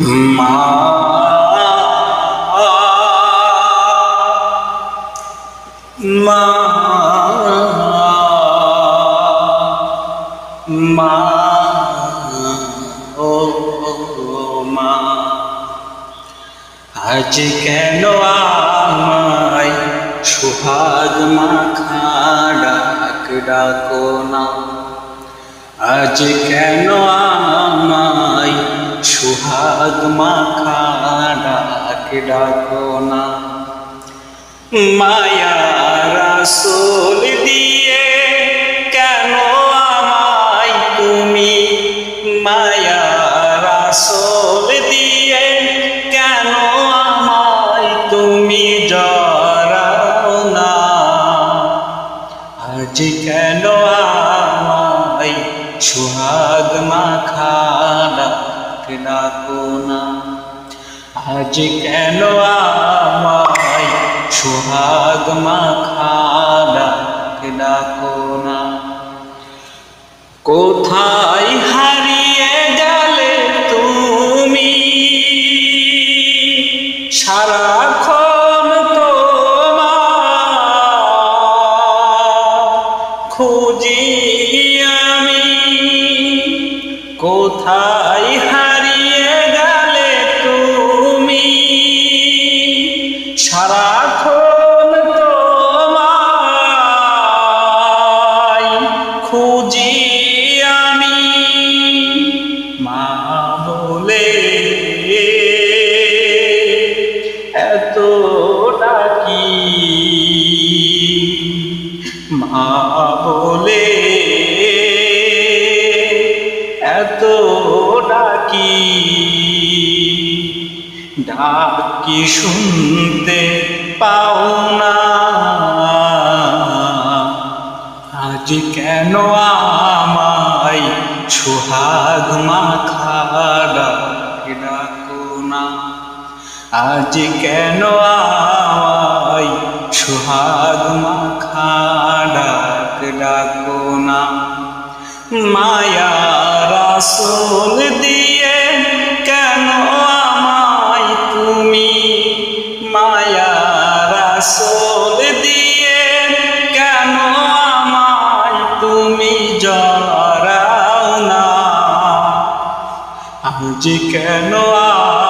আজ কেন আমায় সুহাগ মাখা ডাক আজ কেন আমায় সুহাগ মাখা ডাক ডাকো না। মায়া রাসুল দিয়ে কেন আমায় তুমি? মায়া রাসুল দিয়ে কেন আমায় তুমি জরাও না? আজ কেন আমায় সুহাগ মাখা ডাক ডাকো না আজ কেন আমায় সুহাগ মাখা ডাক না কোথায় হারিয়ে গেলে তুমি? তোমার খুঁজি আমি। কোথায় ডাকি। মা বলে এত ডাকি। ডাকি শুনতে পাও না। আজ কেন আমায় সুহাগ মাখা আজ কেন আমায় সুহাগ মাখা ডাক না? মায়া রাসুল দিয়ে কেন আমায় তুমি? মায়া রাসুল দিয়ে কেন আমায় তুমি জরাও না? আজ কেন আমায়